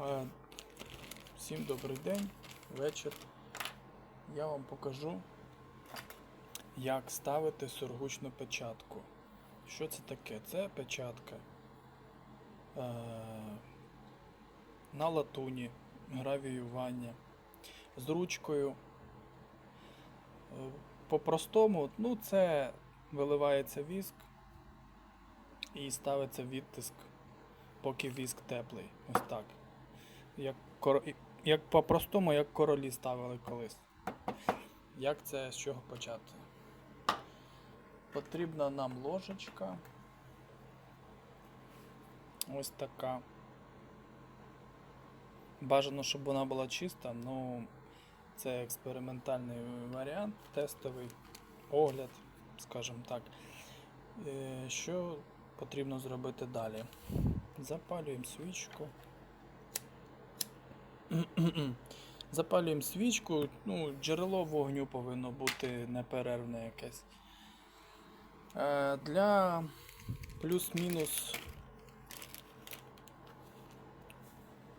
Е, Всім добрий день, вечір. Я вам покажу, як ставити сургучну печатку. Що це таке? Це печатка е, на латуні, гравіювання з ручкою. Е, По-простому, ну, це виливається віск і ставиться відтиск, поки віск теплий. Ось так. Як, коро- як по-простому, як королі ставили колись. Як це з чого почати? Потрібна нам ложечка. Ось така. Бажано, щоб вона була чиста, ну це експериментальний варіант, тестовий огляд, скажімо так. Е, Що потрібно зробити далі? Запалюємо свічку. Запалюємо свічку, ну, джерело вогню повинно бути неперервне якесь. Е, для плюс-мінус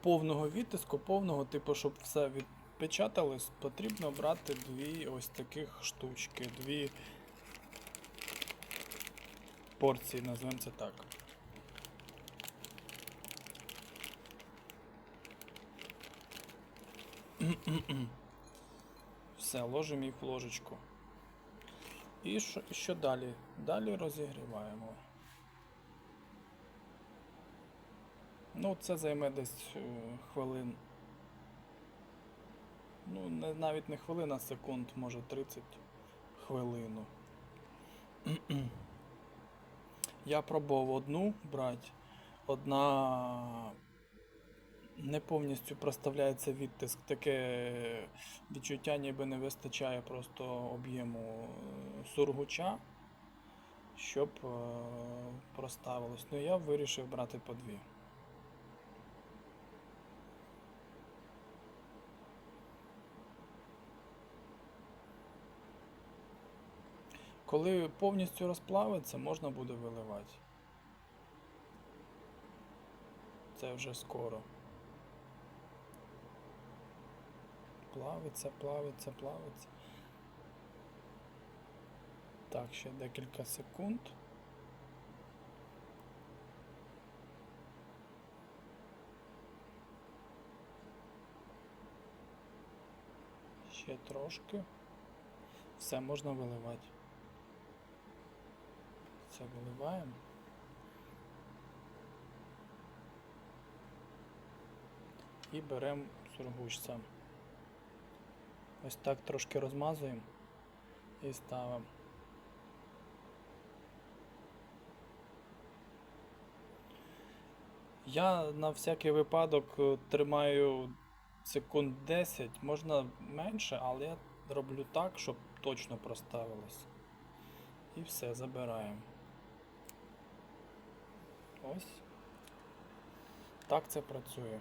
повного відтиску, повного, типу, щоб все відпечаталось, потрібно брати дві ось таких штучки, дві порції, назвемо це так. Все, ложимо їх в ложечку. І що, що далі? Далі розігріваємо. Ну, це займе десь е, хвилин. Ну, навіть не хвилина, а секунд, може 30 хвилину. Я пробував одну брати. Одна не повністю проставляється відтиск. Таке відчуття ніби не вистачає просто об'єму е, сургуча, щоб е, проставилось. Ну я вирішив брати по дві. Коли повністю розплавиться, можна буде виливати. Це вже скоро. Плавиться, плавиться, плавиться. Так, ще декілька секунд. Ще трошки. Все можна виливати. Це виливаємо. І беремо сургуч сам. Ось так трошки розмазуємо і ставимо. Я на всякий випадок е, тримаю секунд 10, можна менше, але я роблю так, щоб точно проставилось. І все, забираємо. Ось. Так це працює.